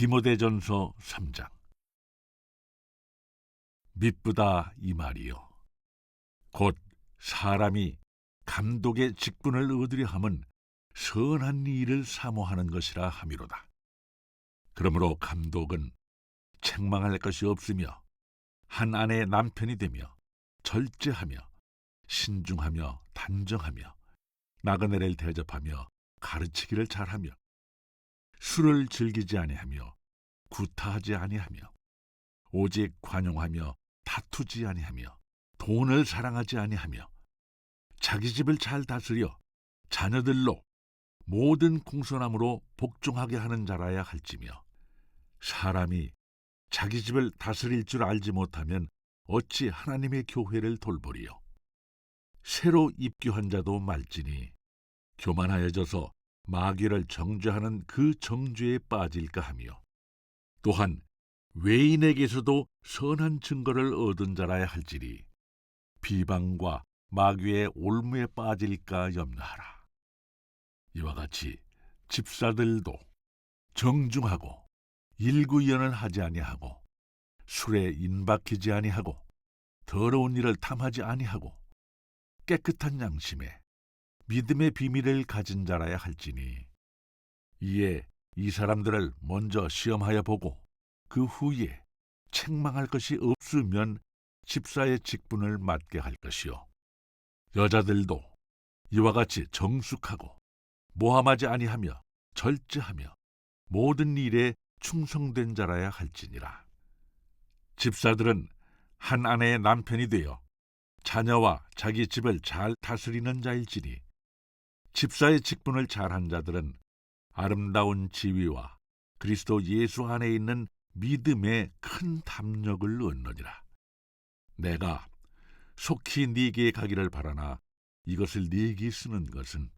디모데전서 3장 미쁘다 이 말이요 곧 사람이 감독의 직분을 얻으려 함은 선한 일을 사모하는 것이라 함이로다. 그러므로 감독은 책망할 것이 없으며 한 아내의 남편이 되며 절제하며 신중하며 단정하며 나그네를 대접하며 가르치기를 잘하며 술을 즐기지 아니하며 구타하지 아니하며 오직 관용하며 다투지 아니하며 돈을 사랑하지 아니하며 자기 집을 잘 다스려 자녀들로 모든 공손함으로 복종하게 하는 자라야 할지며 사람이 자기 집을 다스릴 줄 알지 못하면 어찌 하나님의 교회를 돌보리요? 새로 입교한 자도 말지니 교만하여져서 마귀를 정죄하는 그 정죄에 빠질까 하며 또한 외인에게서도 선한 증거를 얻은 자라야 할지니 비방과 마귀의 올무에 빠질까 염려하라. 이와 같이 집사들도 정중하고 일구연을 하지 아니하고 술에 인박히지 아니하고 더러운 일을 탐하지 아니하고 깨끗한 양심에 믿음의 비밀을 가진 자라야 할지니. 이에 이 사람들을 먼저 시험하여 보고 그 후에 책망할 것이 없으면 집사의 직분을 맡게 할 것이요. 여자들도 이와 같이 정숙하고 모함하지 아니하며 절제하며 모든 일에 충성된 자라야 할지니라. 집사들은 한 아내의 남편이 되어 자녀와 자기 집을 잘 다스리는 자일지니 집사의 직분을 잘한 자들은 아름다운 지위와 그리스도 예수 안에 있는 믿음의 큰 담력을 얻느니라. 내가 속히 네게 가기를 바라나 이것을 네게 쓰는 것은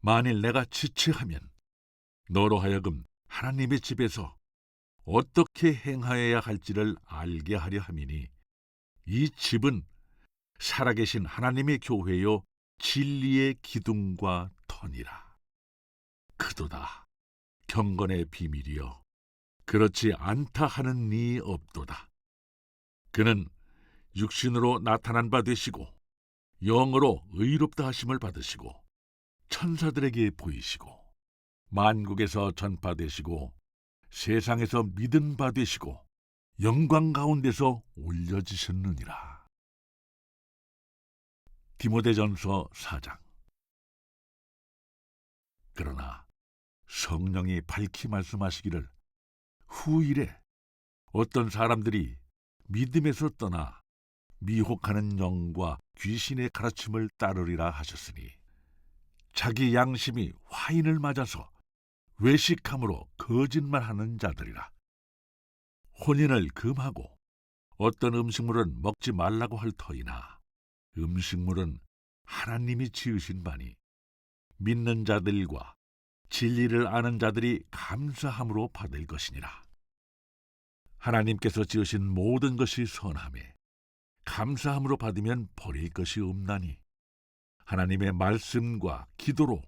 만일 내가 지체하면 너로 하여금 하나님의 집에서 어떻게 행하여야 할지를 알게 하려 함이니 이 집은 살아계신 하나님의 교회요 진리의 기둥과 터니라. 그도다 경건의 비밀이여 그렇지 않다 하는 니 없도다. 그는 육신으로 나타난 바 되시고 영으로 의롭다 하심을 받으시고 천사들에게 보이시고 만국에서 전파되시고 세상에서 믿은 바 되시고 영광 가운데서 올려지셨느니라. 디모데전서 4장. 그러나 성령이 밝히 말씀하시기를 후일에 어떤 사람들이 믿음에서 떠나 미혹하는 영과 귀신의 가르침을 따르리라 하셨으니 자기 양심이 화인을 맞아서 외식함으로 거짓말하는 자들이라. 혼인을 금하고 어떤 음식물은 먹지 말라고 할 터이나 음식물은 하나님이 지으신 바니 믿는 자들과 진리를 아는 자들이 감사함으로 받을 것이니라. 하나님께서 지으신 모든 것이 선함에 감사함으로 받으면 버릴 것이 없나니 하나님의 말씀과 기도로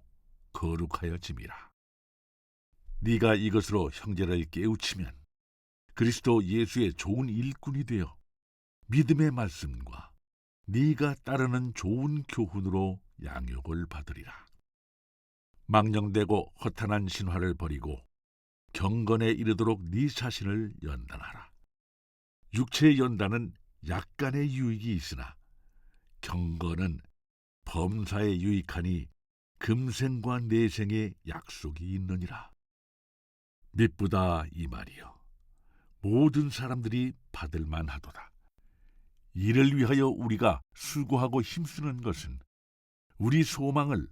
거룩하여 짐이라. 네가 이것으로 형제를 깨우치면 그리스도 예수의 좋은 일꾼이 되어 믿음의 말씀과 네가 따르는 좋은 교훈으로 양육을 받으리라. 망령되고 허탄한 신화를 버리고 경건에 이르도록 네 자신을 연단하라. 육체의 연단은 약간의 유익이 있으나 경건은 범사에 유익하니 금생과 내생에 약속이 있느니라. 미쁘다 이 말이요. 모든 사람들이 받을 만하도다. 이를 위하여 우리가 수고하고 힘쓰는 것은 우리 소망을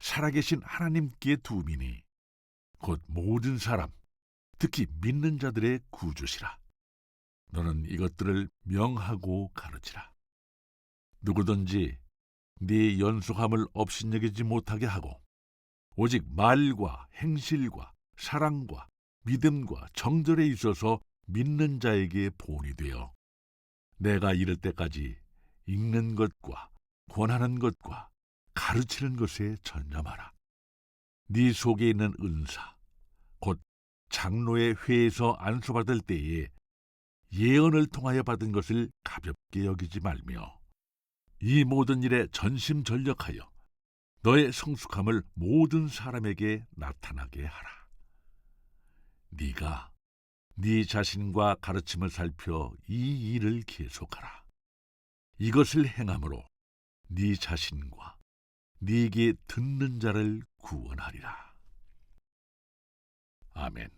살아계신 하나님께 두미니 곧 모든 사람 특히 믿는 자들의 구주시라. 너는 이것들을 명하고 가르치라. 누구든지 네 연속함을 업신여기지 못하게 하고 오직 말과 행실과 사랑과 믿음과 정절에 있어서 믿는 자에게 본이 되어 내가 이를 때까지 읽는 것과 권하는 것과 가르치는 것에 전념하라. 네 속에 있는 은사, 곧 장로의 회에서 안수받을 때에 예언을 통하여 받은 것을 가볍게 여기지 말며 이 모든 일에 전심전력하여 너의 성숙함을 모든 사람에게 나타나게 하라. 네가 네 자신과 가르침을 살펴 이 일을 계속하라. 이것을 행함으로 네 자신과 네게 듣는 자를 구원하리라. 아멘.